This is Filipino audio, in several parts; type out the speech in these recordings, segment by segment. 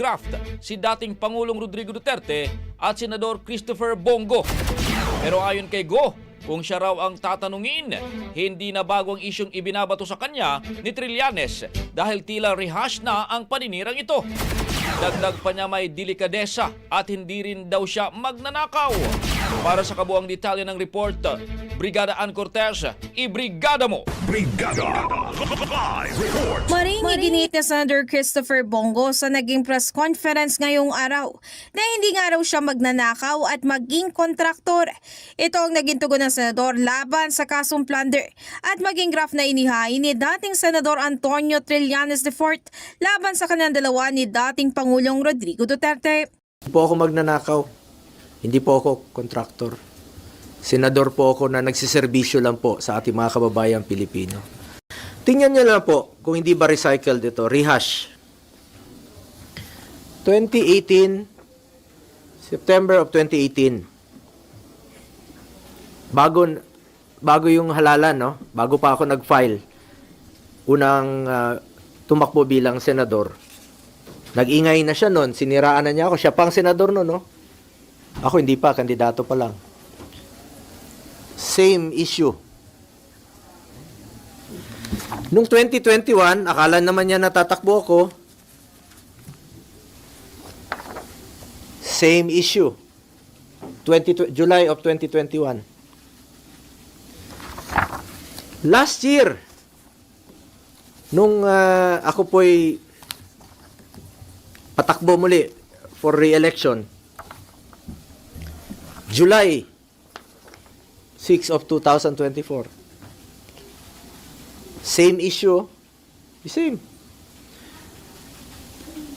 graft si dating Pangulong Rodrigo Duterte at Senador Christopher Bongo. Pero ayon kay Go, kung siya raw ang tatanungin, hindi na bago ang isyong ibinabato sa kanya ni Trillanes dahil tila rehash na ang paninirang ito. Dagdag pa niya may delikadesa at hindi rin daw siya magnanakaw. Para sa kabuang detalye ng report, Brigada Ann Cortez, ibrigada mo! Brigada Live Report Maring iginit ni Senator Christopher Bongo sa naging press conference ngayong araw na hindi nga raw siya magnanakaw at maging kontraktor. Ito ang naging tugon ng senador laban sa kasong plunder at maging graph na inihain ni dating Senador Antonio Trillanes IV laban sa kanilang dalawa ni dating Pangulong Rodrigo Duterte. Hindi po ako magnanakaw. Hindi po ako kontraktor. Senador po ako na nagsiservisyo lang po sa ating mga kababayang Pilipino. Tingnan niyo lang po kung hindi ba recycled ito. Rehash. 2018, September of 2018. Bago, bago yung halalan, no? Bago pa ako nag-file. Unang ah, tumakbo bilang senador. Nag-ingay na siya noon, siniraan na niya ako. Siya pang senador noon, no? Ako hindi pa, kandidato pa lang. Same issue. Nung 2021, akala naman niya natatakbo ako. Same issue. 20, July of 2021. Last year, nung ah, ako po'y patakbo muli for re-election. July 6 of 2024. Same issue. The same.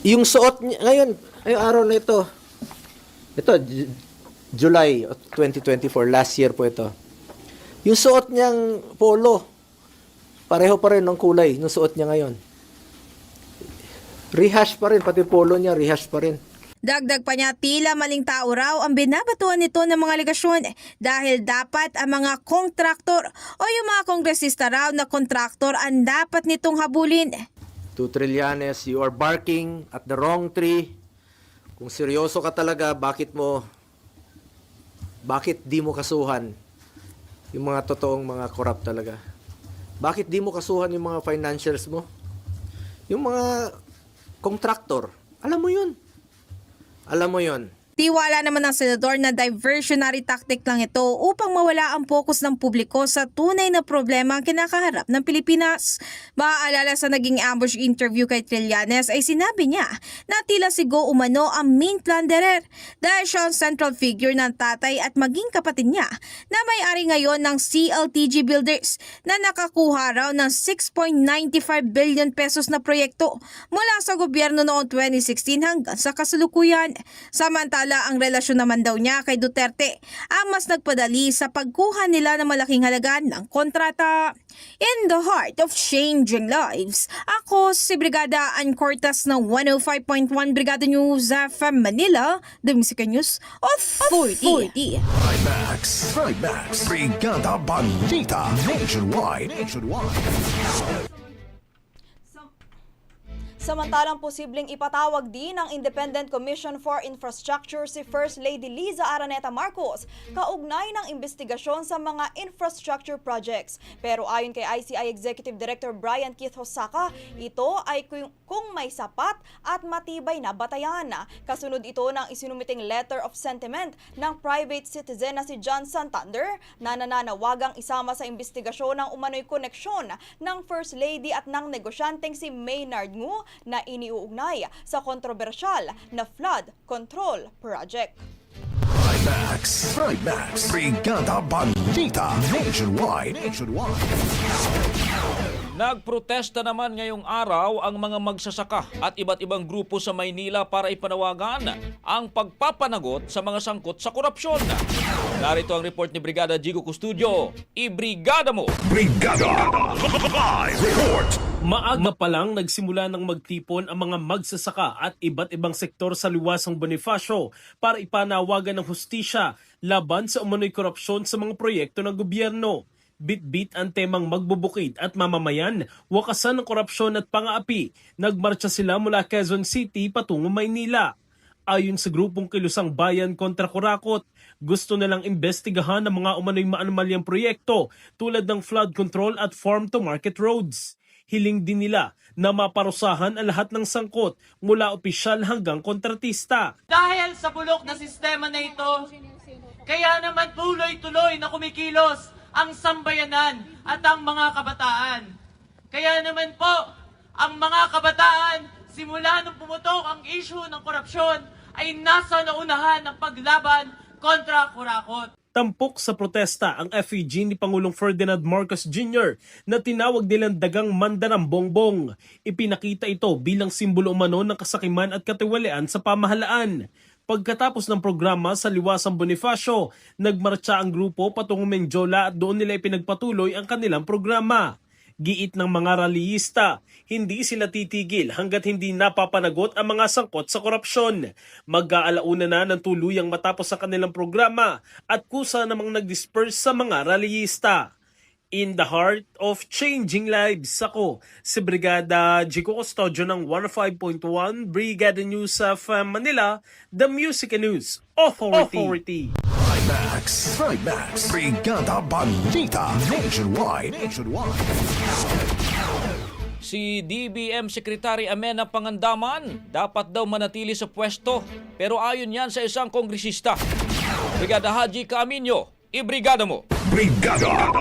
Yung suot niya, ngayon, ay araw na ito. Ito, Ju- July of 2024, last year po ito. Yung suot niyang polo, pareho pa rin ng kulay, ng suot niya ngayon. Rehash pa rin, pati polo niya, rehash pa rin. Dagdag pa niya tila maling tao raw ang binabatuan nito ng mga legasyon dahil dapat ang mga kontraktor o yung mga kongresista raw na kontraktor ang dapat nitong habulin. To Trillanes, you are barking at the wrong tree. Kung seryoso ka talaga, bakit mo, bakit di mo kasuhan yung mga totoong mga corrupt talaga? Bakit di mo kasuhan yung mga financials mo? Yung mga contractor, alam mo yun. Alam mo yun. Tiwala naman ng senador na diversionary tactic lang ito upang mawala ang focus ng publiko sa tunay na problema ang kinakaharap ng Pilipinas. Maaalala sa naging ambush interview kay Trillanes ay sinabi niya na tila si Go Umano ang main plunderer dahil siya ang central figure ng tatay at maging kapatid niya na may-ari ngayon ng CLTG Builders na nakakuha raw ng 6.95 billion pesos na proyekto mula sa gobyerno noong 2016 hanggang sa kasalukuyan. Samantala, ang relasyon naman daw niya kay Duterte ang mas nagpadali sa pagkuha nila ng malaking halaga ng kontrata. In the heart of changing lives, ako si Brigada Ann Cortas ng 105.1 Brigada News FM Manila, The Music News Authority. Max Max Brigada Balita Nationwide Nationwide Samantalang posibleng ipatawag din ng Independent Commission for Infrastructure si First Lady Liza Araneta Marcos kaugnay ng investigasyon sa mga infrastructure projects. Pero ayon kay ICI Executive Director Brian Keith Hosaka, ito ay kung, may sapat at matibay na batayan. Kasunod ito ng isinumiting letter of sentiment ng private citizen na si John Santander na nananawagang isama sa investigasyon ng umano'y koneksyon ng First Lady at ng negosyanteng si Maynard Ngu na iniuugnay sa kontrobersyal na flood control project. Max Max Brigada Balita Nationwide Nationwide Nagprotesta naman ngayong araw ang mga magsasaka at iba't ibang grupo sa Maynila para ipanawagan ang pagpapanagot sa mga sangkot sa korupsyon. Narito ang report ni Brigada Jigo Custudio. Ibrigada mo! Brigada Live Report Maaga pa lang nagsimula ng magtipon ang mga magsasaka at iba't ibang sektor sa liwasang Bonifacio para ipanawagan ng hustisya laban sa umano'y korupsyon sa mga proyekto ng gobyerno. Bit-bit ang temang magbubukid at mamamayan, wakasan ng korupsyon at pangaapi. Nagmarcha sila mula Quezon City patungo Maynila. Ayon sa grupong Kilusang Bayan kontra Kurakot, gusto nilang imbestigahan ang mga umano'y maanumalyang proyekto tulad ng flood control at farm-to-market roads. Hiling din nila na maparusahan ang lahat ng sangkot mula opisyal hanggang kontratista. Dahil sa bulok na sistema na ito, kaya naman tuloy-tuloy na kumikilos ang sambayanan at ang mga kabataan. Kaya naman po, ang mga kabataan, simula nung pumutok ang issue ng korupsyon, ay nasa naunahan ng paglaban kontra kurakot. Tampok sa protesta ang FEG ni Pangulong Ferdinand Marcos Jr. na tinawag nilang dagang mandanang bongbong. Ipinakita ito bilang simbolo umano ng kasakiman at katiwalian sa pamahalaan. Pagkatapos ng programa sa Liwasang Bonifacio, nagmarcha ang grupo patungong Menjola at doon nila ipinagpatuloy ang kanilang programa. Giit ng mga rallyista, hindi sila titigil hanggat hindi napapanagot ang mga sangkot sa korupsyon. Mag-aalauna na ng tuluyang matapos sa kanilang programa at kusa namang nag-disperse sa mga rallyista. In the heart of changing lives, ako si Brigada Jico Custodio ng 105.1 Brigada News of Manila, the Music News Authority. Authority. Trimax. Trimax. Brigada Balita. Nationwide. Nationwide. Si DBM Secretary Amena Pangandaman dapat daw manatili sa pwesto pero ayon yan sa isang kongresista. Brigada Haji Caminyo, ibrigada mo. Brigada.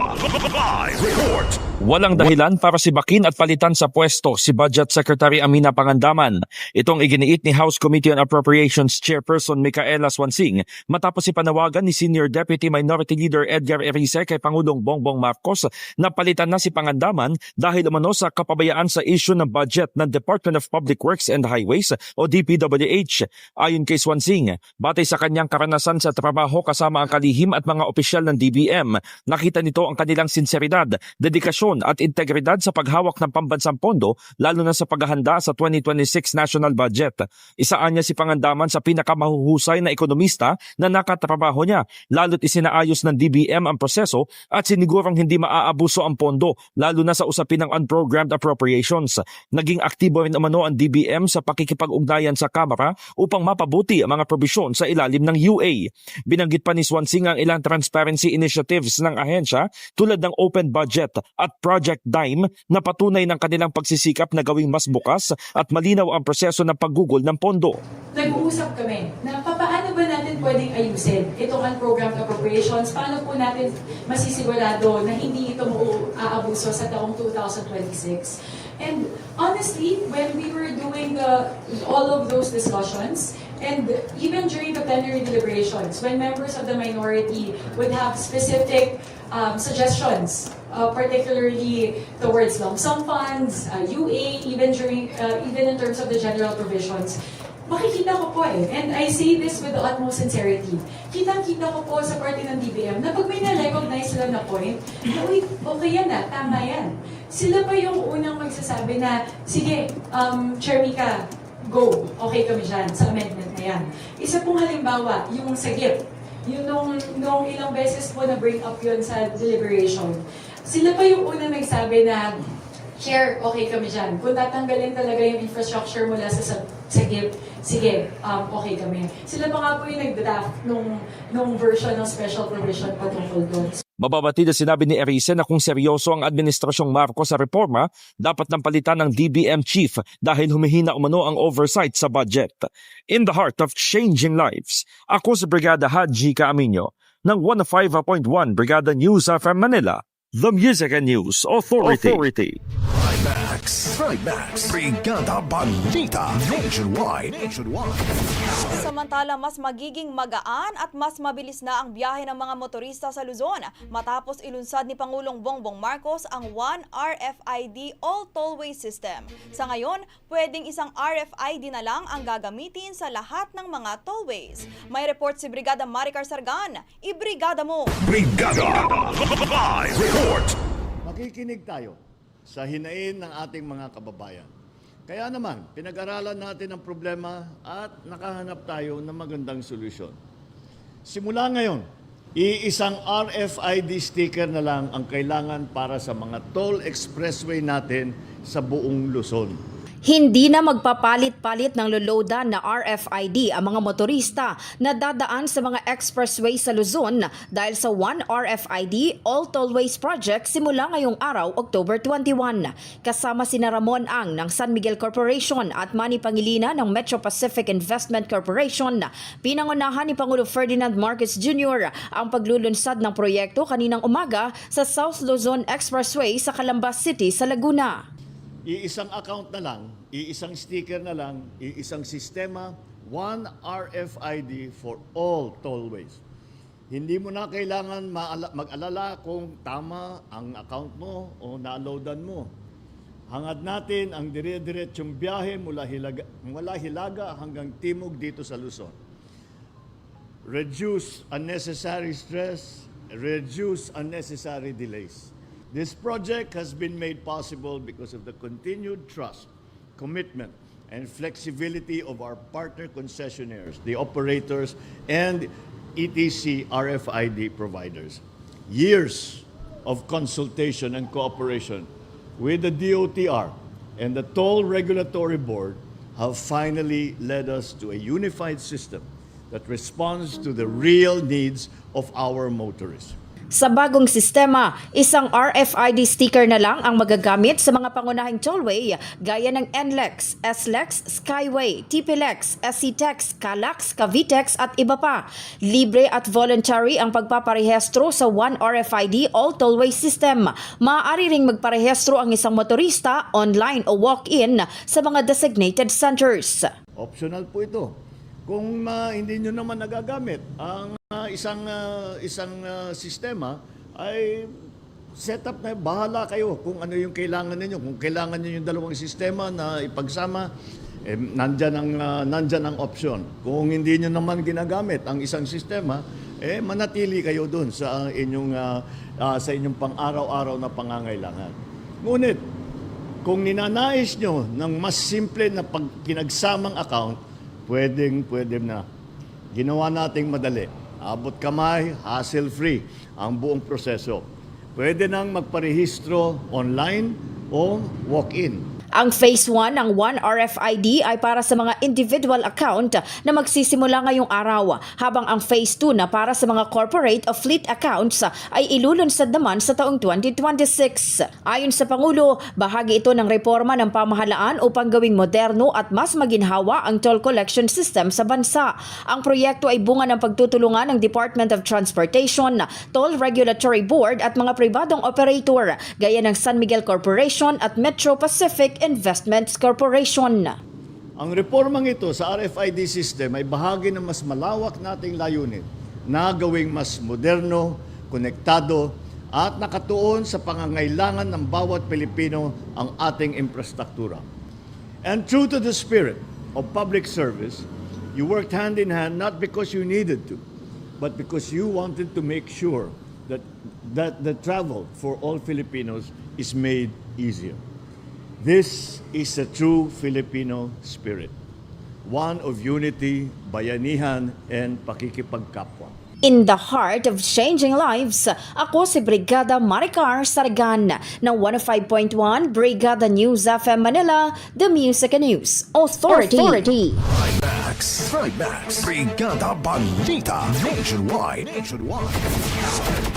Live report. Walang dahilan para sibakin at palitan sa pwesto si Budget Secretary Amina Pangandaman. Itong iginiit ni House Committee on Appropriations Chairperson Micaela Swansing matapos ipanawagan ni Senior Deputy Minority Leader Edgar Erice kay Pangulong Bongbong Marcos na palitan na si Pangandaman dahil umano sa kapabayaan sa issue ng budget ng Department of Public Works and Highways o DPWH. Ayon kay Swansing, batay sa kanyang karanasan sa trabaho kasama ang kalihim at mga opisyal ng DBM, nakita nito ang kanilang sinseridad, dedikasyon at integridad sa paghawak ng pambansang pondo lalo na sa paghahanda sa 2026 national budget. Isaan niya si Pangandaman sa pinakamahuhusay na ekonomista na nakatrabaho niya lalo't isinaayos ng DBM ang proseso at sinigurong hindi maaabuso ang pondo lalo na sa usapin ng unprogrammed appropriations. Naging aktibo rin umano ang DBM sa pakikipag-ugnayan sa Kamara upang mapabuti ang mga probisyon sa ilalim ng UA. Binanggit pa ni Swansing ang ilang transparency initiatives ng ahensya tulad ng open budget at Project Dime na patunay ng kanilang pagsisikap na gawing mas bukas at malinaw ang proseso ng paggugol ng pondo. nag-uusap kami na paano ba natin pwedeng ayusin itong unprogrammed appropriations, paano po natin masisigurado na hindi ito aabuso sa taong 2026. And honestly, when we were doing the, all of those discussions, and even during the plenary deliberations, when members of the minority would have specific um, suggestions, uh, particularly towards lump sum funds, uh, UA, even during, uh, even in terms of the general provisions, makikita ko po eh, and I say this with the utmost sincerity, kitang-kita ko po sa party ng DBM na pag may na-recognize sila na point, na uy, okay yan na, tama yan. Sila pa yung unang magsasabi na, sige, um, Chair Mika, go, okay kami dyan sa amendment na yan. Isa pong halimbawa, yung sa GIP, yung nung, nung ilang beses po na bring up yun sa deliberation, sila pa yung unang nagsabi na, Chair, okay kami dyan. Kung tatanggalin talaga yung infrastructure mula sa, sa, sa GIP, sige, um, okay kami. Sila pa nga po yung nag-draft nung, nung version ng special provision patungkol doon. Mababati na sinabi ni Erice na kung seryoso ang Administrasyong Marcos sa reforma, dapat nang palitan ng DBM chief dahil humihina umano ang oversight sa budget. In the heart of changing lives, ako si Brigada Haji Caaminyo ng 105.1 Brigada News from Manila, the Music and News Authority. Authority. Trimax. Brigada Balita. Nationwide. Nationwide. Samantala, mas magiging magaan at mas mabilis na ang biyahe ng mga motorista sa Luzon matapos ilunsad ni Pangulong Bongbong Marcos ang One RFID All Tollway System. Sa ngayon, pwedeng isang RFID na lang ang gagamitin sa lahat ng mga tollways. May report si Brigada Maricar Sargan. Ibrigada mo! Brigada. Live report. makikinig tayo sa hinain ng ating mga kababayan. Kaya naman, pinag-aralan natin ang problema at nakahanap tayo ng magandang solusyon. Simula ngayon, Iisang RFID sticker na lang ang kailangan para sa mga toll expressway natin sa buong Luzon. Hindi na magpapalit-palit ng loloda na RFID ang mga motorista na dadaan sa mga expressway sa Luzon dahil sa One RFID All Tollways Project simula ngayong araw, October 21. Kasama si Ramon Ang ng San Miguel Corporation at Manny Pangilinan ng Metro Pacific Investment Corporation. Pinangunahan ni Pangulo Ferdinand Marcos Jr. ang paglulunsad ng proyekto kaninang umaga sa South Luzon Expressway sa Calambas City sa Laguna. Iisang account na lang, iisang sticker na lang, iisang sistema, one RFID for all tollways. Hindi mo na kailangan mag-alala kung tama ang account mo o na-loadan mo. Hangad natin ang dire-diretsyong biyahe mula Hilaga, mula Hilaga hanggang Timog dito sa Luzon. Reduce unnecessary stress, reduce unnecessary delays. This project has been made possible because of the continued trust, commitment, and flexibility of our partner concessionaires, the operators, and ETC RFID providers. Years of consultation and cooperation with the DOTR and the Toll Regulatory Board have finally led us to a unified system that responds to the real needs of our motorists. Sa bagong sistema, isang RFID sticker na lang ang magagamit sa mga pangunahing tollway gaya ng NLEX, SLEX, Skyway, TPLEX, SCTEX, CALAX, Cavitex at iba pa. Libre at voluntary ang pagpaparehestro sa One RFID All Tollway System. Maaari ring magparehestro ang isang motorista online o walk-in sa mga designated centers. Optional po ito. Kung ah, hindi nyo naman nagagamit ang ah, isang ah, isang ah, sistema ay setup na bahala kayo kung ano yung kailangan ninyo. Kung kailangan niyo yung dalawang sistema na ipagsama, eh, nandyan ang ah, nandyan ang option. Kung hindi niyo naman ginagamit ang isang sistema, eh manatili kayo doon sa inyong ah, ah, sa inyong pang-araw-araw na pangangailangan. Ngunit kung ninanais nyo ng mas simple na pag pinagsamang account, pwedeng pwede na. Ginawa nating madali. Abot kamay, hassle-free ang buong proseso. Pwede nang magparehistro online o walk-in. Ang Phase 1 ng One RFID ay para sa mga individual account na magsisimula ngayong araw, habang ang Phase 2 na para sa mga corporate o fleet accounts ay ilulunsad naman sa taong 2026. Ayon sa Pangulo, bahagi ito ng reforma ng pamahalaan upang gawing moderno at mas maginhawa ang toll collection system sa bansa. Ang proyekto ay bunga ng pagtutulungan ng Department of Transportation, Toll Regulatory Board at mga pribadong operator gaya ng San Miguel Corporation at Metro Pacific Investments Corporation. Ang reformang ito sa RFID system ay bahagi ng mas malawak nating layunin na gawing mas moderno, konektado, at nakatuon sa pangangailangan ng bawat Pilipino ang ating infrastruktura. And true to the spirit of public service, you worked hand in hand not because you needed to, but because you wanted to make sure that, that the travel for all Filipinos is made easier. This is a true Filipino spirit, one of unity, bayanihan, and pakikipagkapwa. In the heart of changing lives, ako si Brigada Maricar Saragan ng 105.1 Brigada News FM Manila, The Music and News Authority. Max. Max. Brigada Balita. Nationwide. Nationwide.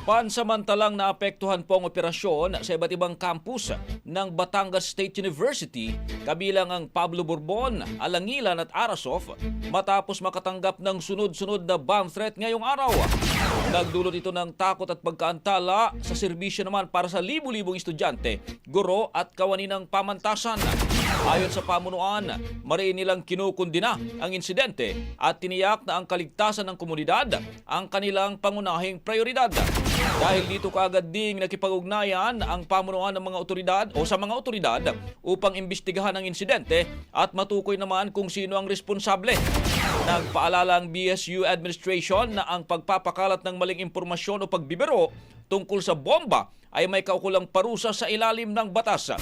Pansamantalang naapektuhan po ang operasyon sa iba't ibang campus ng Batangas State University, kabilang ang Pablo Bourbon, Alangilan at Arasov, matapos makatanggap ng sunod-sunod na bomb threat ngayong araw. Nagdulot ito ng takot at pagkaantala sa serbisyo naman para sa libu-libong estudyante, guro at kawani ng pamantasan. Ayon sa pamunuan, mariin nilang kinukundina ang insidente at tiniyak na ang kaligtasan ng komunidad ang kanilang pangunahing prioridad. Dahil dito kaagad ding nakipag-ugnayan ang pamunuan ng mga otoridad o sa mga otoridad upang imbestigahan ang insidente at matukoy naman kung sino ang responsable. Nagpaalala ang BSU administration na ang pagpapakalat ng maling impormasyon o pagbibiro tungkol sa bomba ay may kaukulang parusa sa ilalim ng batas.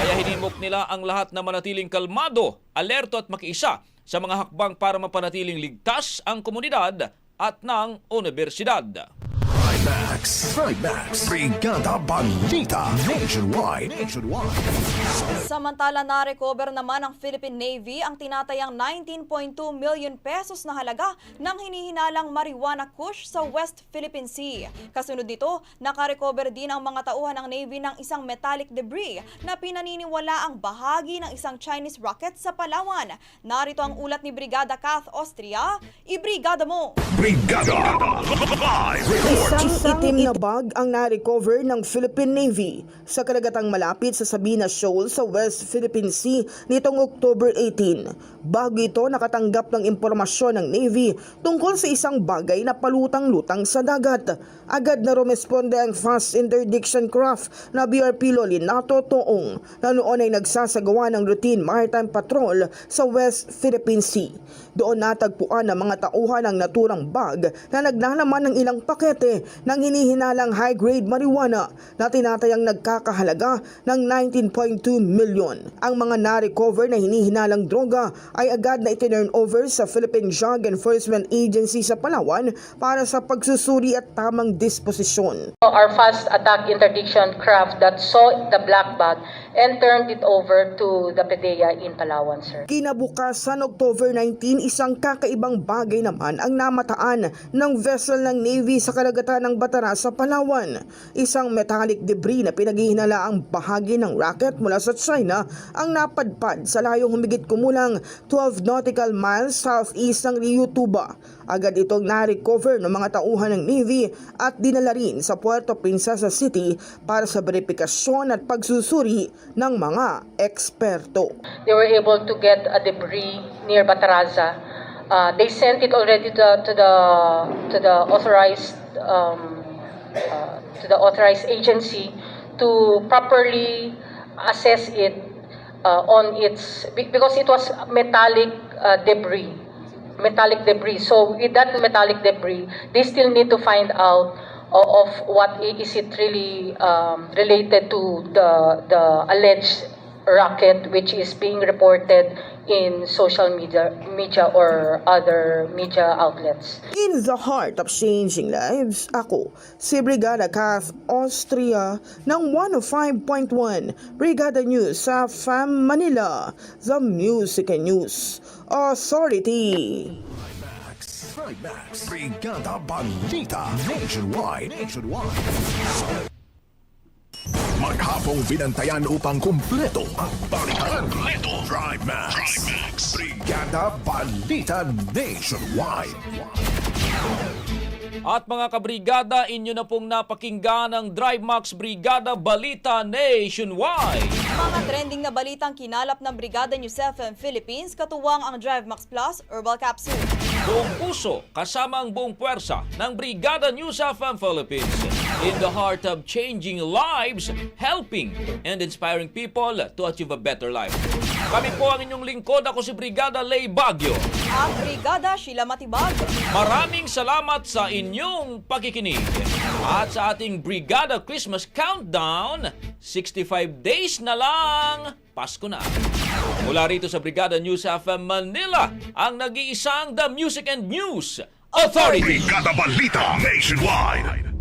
Kaya hinimok nila ang lahat na manatiling kalmado, alerto at makiisa sa mga hakbang para mapanatiling ligtas ang komunidad at ng universidad. Trimax. Trimax. Brigada Balita Nationwide. Nationwide. Samantala na-recover naman ng Philippine Navy ang tinatayang 19.2 million pesos na halaga ng hinihinalang marijuana kush sa West Philippine Sea. Kasunod nito, nakarecover din ang mga tauhan ng Navy ng isang metallic debris na pinaniniwala ang bahagi ng isang Chinese rocket sa Palawan. Narito ang ulat ni Brigada Kath Austria. Ibrigada mo! Brigada. Live report. Isang itim na bag ang na-recover ng Philippine Navy sa karagatang malapit sa Sabina Shoal sa West Philippine Sea nitong October 18. Bago ito nakatanggap ng impormasyon ng Navy tungkol sa isang bagay na palutang-lutang sa dagat. Agad na rumesponde ang Fast Interdiction Craft na BRP Lolinato Toong na noon ay nagsasagawa ng routine maritime patrol sa West Philippine Sea. Doon natagpuan ng mga tauhan ang naturang bag na naglalaman ng ilang pakete ng hinihinalang high-grade marijuana na tinatayang nagkakahalaga ng 19.2 million. Ang mga na-recover na hinihinalang droga ay agad na itinurn over sa Philippine Drug Enforcement Agency sa Palawan para sa pagsusuri at tamang disposisyon. our fast attack interdiction craft that saw the black bag and turned it over to the PDEA in Palawan, sir. Kinabukasan October 19, isang kakaibang bagay naman ang namataan ng vessel ng Navy sa karagatan ng Batara sa Palawan. Isang metallic debris na pinaghihinala ang bahagi ng rocket mula sa China ang napadpad sa layong humigit kumulang 12 nautical miles southeast ng Rio Tuba. Agad itong na-recover ng mga tauhan ng Navy at dinala rin sa Puerto Princesa City para sa verifikasyon at pagsusuri ng mga eksperto. They were able to get a debris near Bataraza. Uh, they sent it already to to the, to the authorized um, uh, to the authorized agency to properly assess it uh, on its be- because it was metallic uh, debris metallic debris. So with that metallic debris they still need to find out o- of what is it really um, related to the the alleged rocket which is being reported in social media media or other media outlets In the heart of changing lives, ako, si Brigada Kath Austria ng 105.1 Brigada News sa FAM Manila, The Music and News Authority. Trimax. Brigada Balita Nationwide. Nationwide. Maghapong binantayan upang kumpleto ang balitaan. Kumpleto. Trimax. Brigada Balita Nationwide. At mga kabrigada, inyo na pong napakinggan ang Drive Max Brigada Balita Nationwide. Mga trending na balitang kinalap ng Brigada News FM Philippines, katuwang ang Drive Max Plus Herbal Capsule. Buong puso kasama ang buong puwersa ng Brigada News FM Philippines. In the heart of changing lives, helping and inspiring people to achieve a better life. Kami po ang inyong lingkod. Ako si Brigada Lay Bagyo. At Brigada Sheila Matibag. Maraming salamat sa inyong pakikinig. At sa ating Brigada Christmas Countdown, 65 days na lang, Pasko na. Mula rito sa Brigada News FM Manila, ang nag-iisang The Music and News Authority. Brigada Balita Nationwide.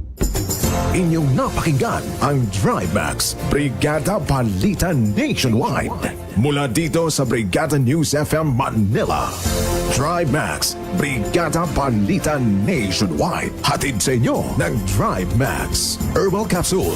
Inyong napakinggan ang Drivemax Brigada Balita Nationwide. Mula dito sa Brigada News FM Manila. Drivemax Brigada Balita Nationwide. Hatid sa inyo ng Drivemax Herbal Capsule.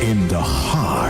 In the heart